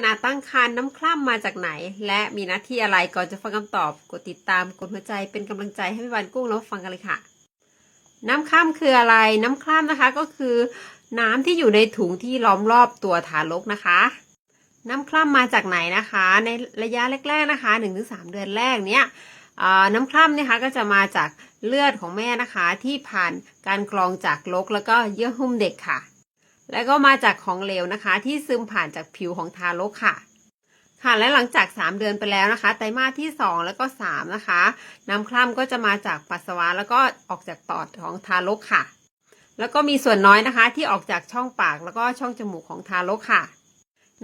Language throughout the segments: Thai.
ขณะตั้งครรภ์น้ำคร่ำมาจากไหน และมีหน้าที่อะไรก่อนจะฟังคำตอบ กดติดตามกดหัวใจเป็นกำลังใจให้พี่วันกุ้งแล้วฟังกันเลยค่ะ น้ำคร่ำคืออะไร น้ำคร่ำนะคะก็คือ น้ำที่อยู่ในถุงที่ล้อมรอบตัวทารกนะคะ น้ำคร่ำมาจากไหนนะคะ ในระยะแรก ๆนะคะ 1-3 เดือนแรกเนี้ยน้ำคร่ำเนี่ยคะก็จะมาจากเลือดของแม่นะคะที่ผ่านการกรองจากลกแล้วก็เยื่อหุ้มเด็กค่ะ แล้วก็มาจากของเหลวนะคะ ที่ซึมผ่านจากผิวของทารกค่ะ ค่ะและหลังจาก 3 เดือนไปแล้วนะคะไตรมาสที่ 2 แล้วก็ 3 นะคะ น้ำคร่ำก็จะมาจากปัสสาวะแล้วก็ออกจากปอดของทารกค่ะ แล้วก็มีส่วนน้อยนะคะ ที่ออกจากช่องปากแล้วก็ช่องจมูกของทารกค่ะ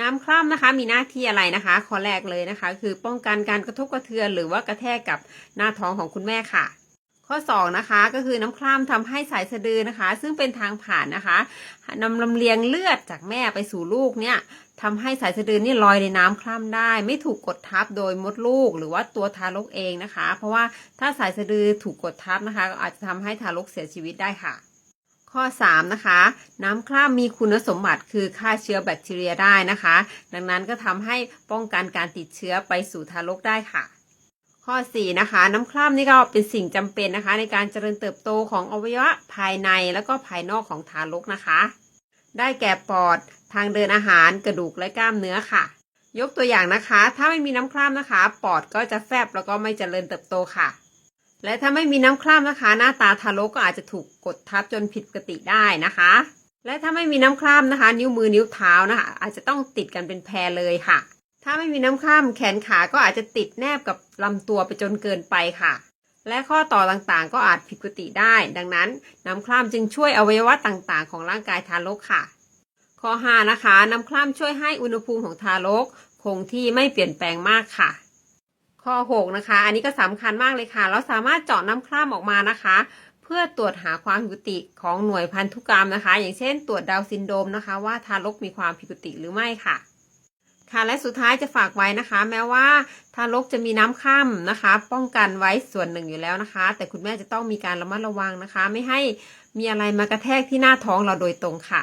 น้ำคร่ำนะคะมีหน้าที่อะไรนะคะ ข้อแรกเลยนะคะ คือป้องกันการกระทบกระเทือนหรือว่ากระแทกกับหน้าท้องของคุณแม่ค่ะ ข้อ2นะคะก็คือน้ำคร่ำทำให้สายสะดือนะคะ ซึ่งเป็นทางผ่านนะคะนำลำเลียงเลือดจากแม่ไปสู่ลูกเนี่ยทำให้สายสะดือนี่ลอยในน้ำคร่ำได้ ไม่ถูกกดทับโดยมดลูก หรือว่าตัวทารกเองนะคะ เพราะว่าถ้าสายสะดือถูกกดทับนะคะ ก็อาจจะทำให้ทารกเสียชีวิตได้ค่ะ ข้อ 3 นะคะ น้ำคร่ำมีคุณสมบัติคือฆ่าเชื้อแบคทีเรียได้นะคะ ดังนั้นก็ทำให้ป้องกันการติดเชื้อไปสู่ทารกได้ค่ะ ข้อ 4 นะคะ น้ำคร่ำนี่ก็เป็นสิ่งจำเป็นนะคะ ในการเจริญเติบโตของอวัยวะภายในแล้วก็ภายนอกของทารกนะคะ ได้แก่ปอดทางเดินอาหารกระดูกและกล้ามเนื้อค่ะ ยกตัวอย่างนะคะ ถ้าไม่มีน้ำคร่ำนะคะ ปอดก็จะแฟบแล้วก็ไม่เจริญเติบโตค่ะ และถ้าไม่มีน้ำคร่ำนะคะ หน้าตาทารกก็อาจจะถูกกดทับจนผิดปกติได้นะคะ และถ้าไม่มีน้ำคร่ำนะคะ นิ้วมือนิ้วเท้านะคะ อาจจะต้องติดกันเป็นแพรเลยค่ะ ถ้าไม่มีน้ำคร่ำแขนขาก็อาจจะติดแนบกับลำตัวไปจนเกินไปค่ะ และข้อต่อต่างๆ ก็อาจผิดปกติได้ ดังนั้นน้ำคร่ำจึงช่วยอวัยวะต่างๆ ของร่างกายทารกค่ะ ข้อ 5 นะคะ น้ำคร่ำช่วยให้อุณหภูมิของทารก คงที่ไม่เปลี่ยนแปลงมากค่ะ ข้อ 6 นะคะ อันนี้ก็สำคัญมากเลยค่ะ เราสามารถเจาะน้ำคร่ำออกมานะคะ เพื่อตรวจหาความผิดปกติของหน่วยพันธุกรรมนะคะ อย่างเช่น ตรวจดาวซินโดมนะคะ ว่าทารกมีความผิดปกติหรือไม่ค่ะ ค่ะและสุดท้ายจะฝากไว้นะคะ แม้ว่าทารกจะมีน้ำค่ำนะคะ ป้องกันไว้ส่วนหนึ่งอยู่แล้วนะคะ แต่คุณแม่จะต้องมีการระมัดระวังนะคะ ไม่ให้มีอะไรมากระแทกที่หน้าท้องเราโดยตรงค่ะ